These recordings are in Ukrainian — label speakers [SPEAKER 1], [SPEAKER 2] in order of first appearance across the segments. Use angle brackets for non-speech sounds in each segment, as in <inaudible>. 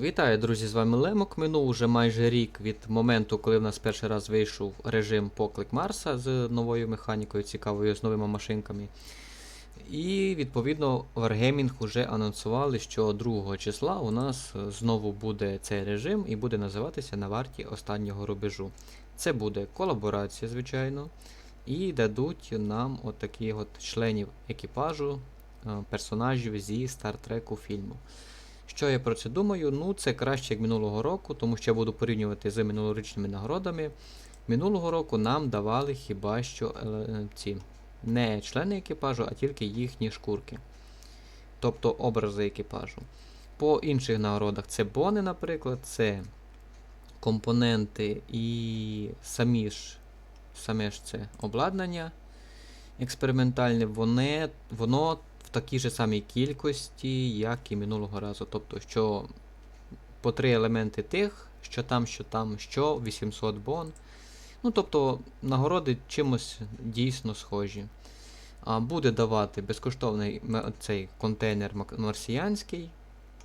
[SPEAKER 1] Вітаю, друзі! З вами Лемок. Минув уже майже рік від моменту, коли в нас перший раз вийшов режим поклик Марса з новою механікою, цікавою, з новими машинками. І відповідно Wargaming вже анонсували, що 2 числа у нас знову буде цей режим і буде називатися на варті останнього рубежу. Це буде колаборація, звичайно, і дадуть нам от таких от членів екіпажу, е, персонажів зі стартреку фільму. Що я про це думаю? Ну, це краще як минулого року, тому що я буду порівнювати з минулорічними нагородами. Минулого року нам давали хіба що е, ці не члени екіпажу, а тільки їхні шкурки. Тобто образи екіпажу. По інших нагородах це бони, наприклад, це компоненти і самі ж, саме ж це обладнання експериментальне, воно, воно такій же самій кількості, як і минулого разу. Тобто, що по три елементи тих, що там, що там, що 800 бон. Ну, тобто, нагороди чимось дійсно схожі. А, буде давати безкоштовний цей контейнер марсіянський.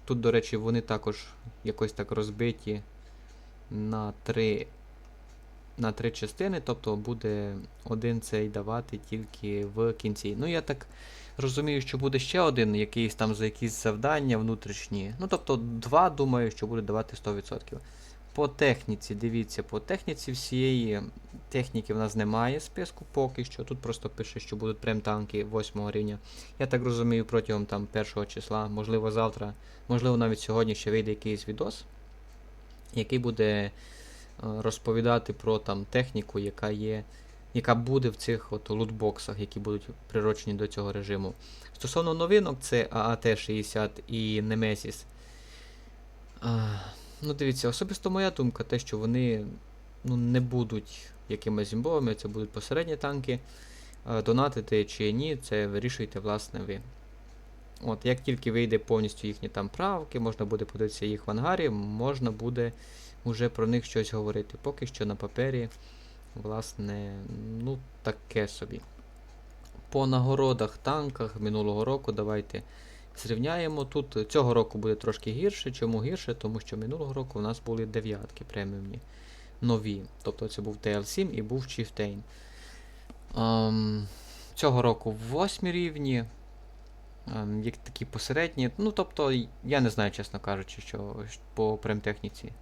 [SPEAKER 1] Тут, до речі, вони також якось так розбиті на три, на три частини, тобто буде один цей давати тільки в кінці. Ну, я так розумію, що буде ще один якийсь там за якісь завдання внутрішні. Ну, тобто, два, думаю, що буде давати 100%. По техніці, дивіться, по техніці всієї техніки в нас немає списку поки що. Тут просто пише, що будуть прем-танки 8 рівня. Я так розумію, протягом там першого числа, можливо, завтра, можливо, навіть сьогодні ще вийде якийсь відос, який буде е, розповідати про там техніку, яка є, яка буде в цих от лутбоксах, які будуть прирочені до цього режиму. Стосовно новинок, це ААТ-60 і Nemesis. А, ну, дивіться, особисто моя думка, те, що вони ну, не будуть якимись зімбовими, це будуть посередні танки. Е, Донатити чи ні, це вирішуєте, власне, ви. От, як тільки вийде повністю їхні там правки, можна буде подивитися їх в ангарі, можна буде вже про них щось говорити. Поки що на папері, власне, ну, таке собі. По нагородах, танках минулого року давайте зрівняємо. Тут цього року буде трошки гірше. Чому гірше? Тому що минулого року у нас були дев'ятки преміумні. Нові. Тобто це був TL7 і був Chieftain. Ем, цього року восьмі рівні. Ем, як такі посередні. Ну, тобто, я не знаю, чесно кажучи, що по премтехніці.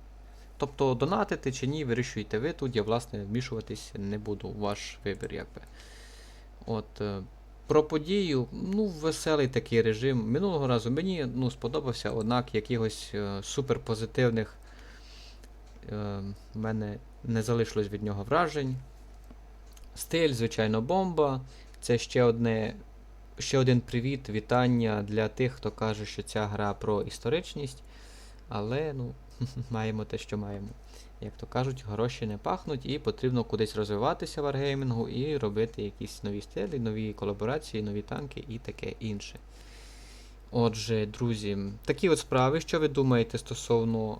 [SPEAKER 1] Тобто, донатити чи ні, вирішуєте ви тут, я, власне, вмішуватись не буду. Ваш вибір, якби. От. е, Про подію, ну, веселий такий режим. Минулого разу мені ну, сподобався, однак якихось е, суперпозитивних е, в мене не залишилось від нього вражень. Стиль, звичайно, бомба. Це ще одне. Ще один привіт, вітання для тих, хто каже, що ця гра про історичність. Але, ну, <laughs> маємо те, що маємо. Як то кажуть, гроші не пахнуть, і потрібно кудись розвиватися в аргеймінгу і робити якісь нові стилі, нові колаборації, нові танки і таке інше. Отже, друзі, такі от справи, що ви думаєте стосовно